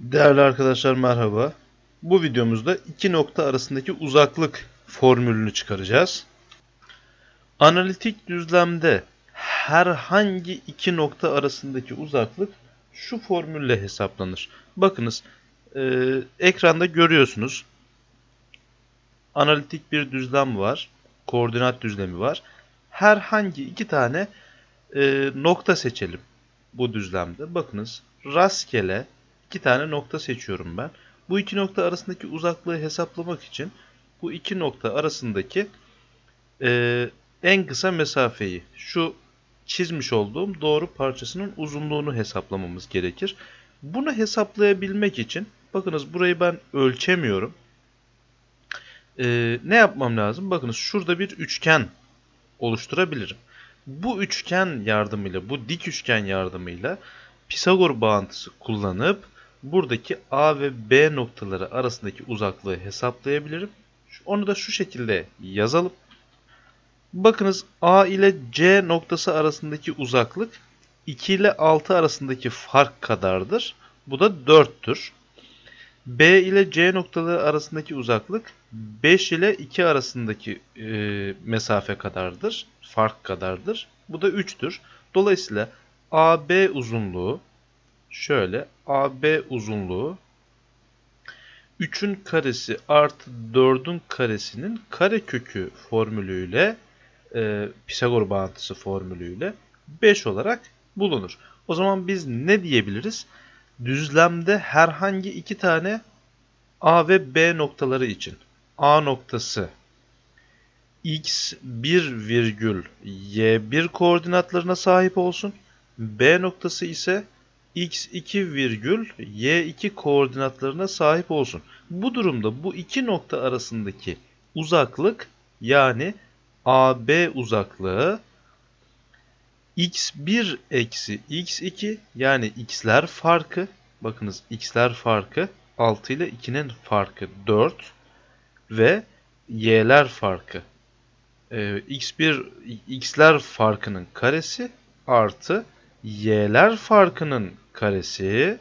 Değerli arkadaşlar merhaba. Bu videomuzda iki nokta arasındaki uzaklık formülünü çıkaracağız. Analitik düzlemde herhangi iki nokta arasındaki uzaklık şu formülle hesaplanır. Bakınız e, ekranda görüyorsunuz. Analitik bir düzlem var. Koordinat düzlemi var. Herhangi iki tane e, nokta seçelim bu düzlemde. Bakınız rastgele iki tane nokta seçiyorum ben. Bu iki nokta arasındaki uzaklığı hesaplamak için bu iki nokta arasındaki e, en kısa mesafeyi şu çizmiş olduğum doğru parçasının uzunluğunu hesaplamamız gerekir. Bunu hesaplayabilmek için bakınız burayı ben ölçemiyorum. E, ne yapmam lazım? Bakınız şurada bir üçgen oluşturabilirim. Bu üçgen yardımıyla, bu dik üçgen yardımıyla Pisagor bağıntısı kullanıp buradaki A ve B noktaları arasındaki uzaklığı hesaplayabilirim. Onu da şu şekilde yazalım. Bakınız A ile C noktası arasındaki uzaklık 2 ile 6 arasındaki fark kadardır. Bu da 4'tür. B ile C noktaları arasındaki uzaklık 5 ile 2 arasındaki e, mesafe kadardır. Fark kadardır. Bu da 3'tür. Dolayısıyla AB uzunluğu şöyle AB uzunluğu 3'ün karesi artı 4'ün karesinin karekökü formülüyle e, Pisagor bağıntısı formülüyle 5 olarak bulunur. O zaman biz ne diyebiliriz? Düzlemde herhangi iki tane A ve B noktaları için A noktası x1 virgül y1 koordinatlarına sahip olsun. B noktası ise x2 virgül y2 koordinatlarına sahip olsun. Bu durumda bu iki nokta arasındaki uzaklık yani AB uzaklığı x1 eksi x2 yani x'ler farkı bakınız x'ler farkı 6 ile 2'nin farkı 4 ve y'ler farkı e, x1 x'ler farkının karesi artı y'ler farkının karesi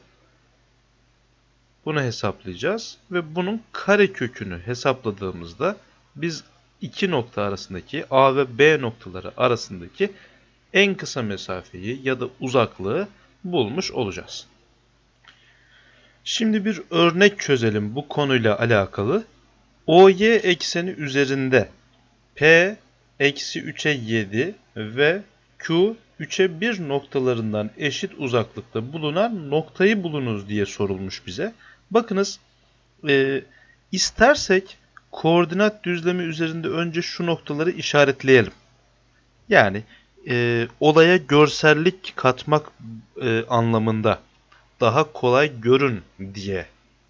bunu hesaplayacağız ve bunun kare kökünü hesapladığımızda biz iki nokta arasındaki A ve B noktaları arasındaki en kısa mesafeyi ya da uzaklığı bulmuş olacağız. Şimdi bir örnek çözelim bu konuyla alakalı. OY ekseni üzerinde P eksi 3'e 7 ve Q 3'e 1 noktalarından eşit uzaklıkta bulunan noktayı bulunuz diye sorulmuş bize. Bakınız e, istersek koordinat düzlemi üzerinde önce şu noktaları işaretleyelim. Yani e, olaya görsellik katmak e, anlamında daha kolay görün diye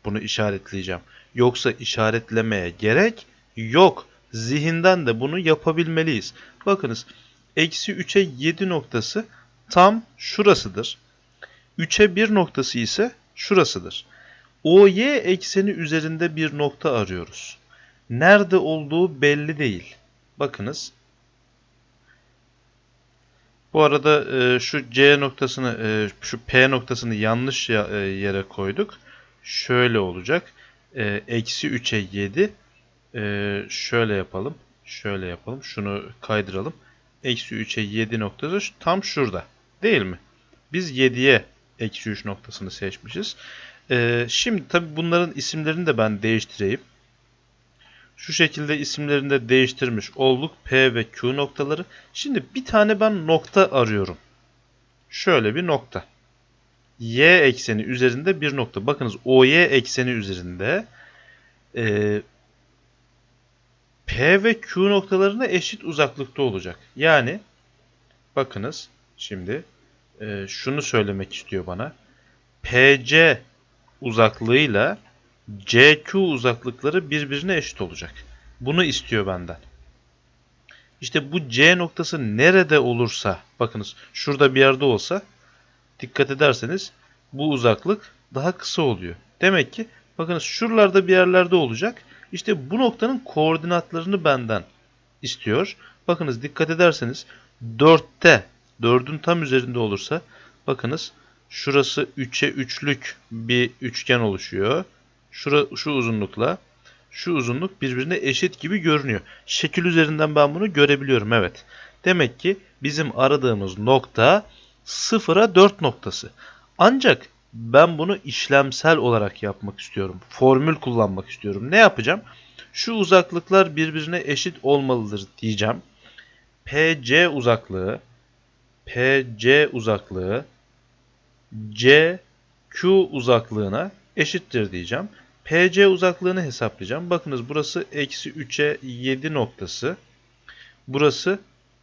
bunu işaretleyeceğim. Yoksa işaretlemeye gerek yok. Zihinden de bunu yapabilmeliyiz. Bakınız eksi 3'e 7 noktası tam şurasıdır. 3'e 1 noktası ise şurasıdır. OY ekseni üzerinde bir nokta arıyoruz. Nerede olduğu belli değil. Bakınız. Bu arada e, şu C noktasını, e, şu P noktasını yanlış ya, e, yere koyduk. Şöyle olacak. E, eksi 3'e 7. E, şöyle yapalım. Şöyle yapalım. Şunu kaydıralım eksi 3'e 7 noktası tam şurada. Değil mi? Biz 7'ye eksi 3 noktasını seçmişiz. Ee, şimdi tabi bunların isimlerini de ben değiştireyim. Şu şekilde isimlerini de değiştirmiş olduk. P ve Q noktaları. Şimdi bir tane ben nokta arıyorum. Şöyle bir nokta. Y ekseni üzerinde bir nokta. Bakınız OY ekseni üzerinde e, P ve Q noktalarına eşit uzaklıkta olacak. Yani bakınız şimdi e, şunu söylemek istiyor bana. PC uzaklığıyla CQ uzaklıkları birbirine eşit olacak. Bunu istiyor benden. İşte bu C noktası nerede olursa, bakınız şurada bir yerde olsa dikkat ederseniz bu uzaklık daha kısa oluyor. Demek ki bakınız şuralarda bir yerlerde olacak işte bu noktanın koordinatlarını benden istiyor. Bakınız dikkat ederseniz 4'te 4'ün tam üzerinde olursa bakınız Şurası 3'e 3'lük bir üçgen oluşuyor. Şura, şu uzunlukla şu uzunluk birbirine eşit gibi görünüyor. Şekil üzerinden ben bunu görebiliyorum evet. Demek ki bizim aradığımız nokta 0'a 4 noktası. Ancak ben bunu işlemsel olarak yapmak istiyorum. Formül kullanmak istiyorum. Ne yapacağım? Şu uzaklıklar birbirine eşit olmalıdır diyeceğim. PC uzaklığı PC uzaklığı CQ uzaklığına eşittir diyeceğim. PC uzaklığını hesaplayacağım. Bakınız burası eksi 3'e 7 noktası. Burası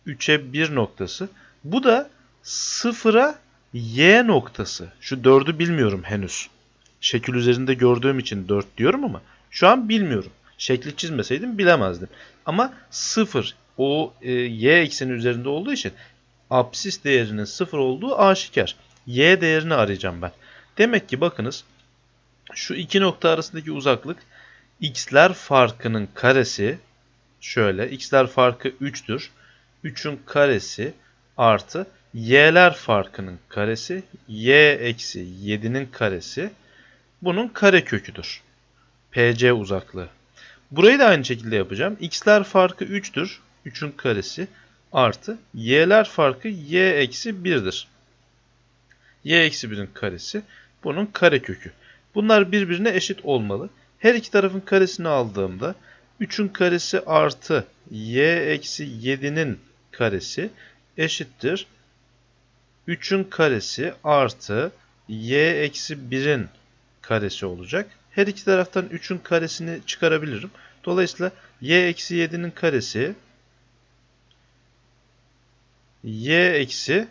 3'e 1 noktası. Bu da 0'a y noktası. Şu 4'ü bilmiyorum henüz. Şekil üzerinde gördüğüm için 4 diyorum ama şu an bilmiyorum. Şekli çizmeseydim bilemezdim. Ama 0 o e, y ekseni üzerinde olduğu için absis değerinin 0 olduğu aşikar. Y değerini arayacağım ben. Demek ki bakınız şu iki nokta arasındaki uzaklık x'ler farkının karesi şöyle x'ler farkı 3'tür. 3'ün karesi artı y'ler farkının karesi y eksi 7'nin karesi bunun kare köküdür. PC uzaklığı. Burayı da aynı şekilde yapacağım. x'ler farkı 3'tür. 3'ün karesi artı y'ler farkı y eksi 1'dir. y eksi 1'in karesi bunun kare kökü. Bunlar birbirine eşit olmalı. Her iki tarafın karesini aldığımda 3'ün karesi artı y eksi 7'nin karesi eşittir. 3'ün karesi artı y eksi 1'in karesi olacak. Her iki taraftan 3'ün karesini çıkarabilirim. Dolayısıyla y eksi 7'nin karesi y eksi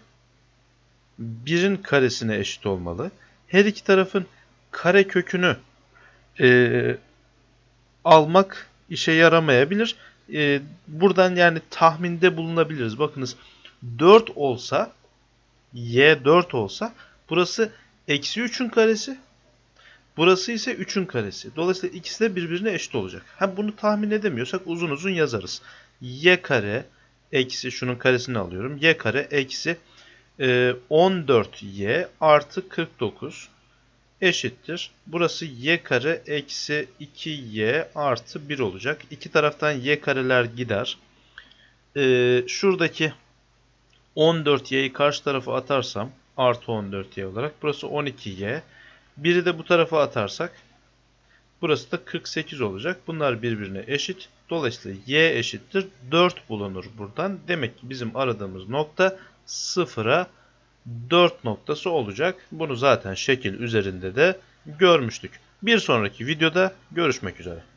1'in karesine eşit olmalı. Her iki tarafın kare kökünü e, almak işe yaramayabilir. E, buradan yani tahminde bulunabiliriz. Bakınız 4 olsa y 4 olsa burası eksi 3'ün karesi burası ise 3'ün karesi. Dolayısıyla ikisi de birbirine eşit olacak. Ha bunu tahmin edemiyorsak uzun uzun yazarız. y kare eksi şunun karesini alıyorum. y kare eksi e, 14y artı 49 eşittir. Burası y kare eksi 2y artı 1 olacak. İki taraftan y kareler gider. Ee, şuradaki 14y'yi karşı tarafa atarsam artı 14y olarak burası 12y. Biri de bu tarafa atarsak burası da 48 olacak. Bunlar birbirine eşit. Dolayısıyla y eşittir 4 bulunur buradan. Demek ki bizim aradığımız nokta 0'a 4 noktası olacak. Bunu zaten şekil üzerinde de görmüştük. Bir sonraki videoda görüşmek üzere.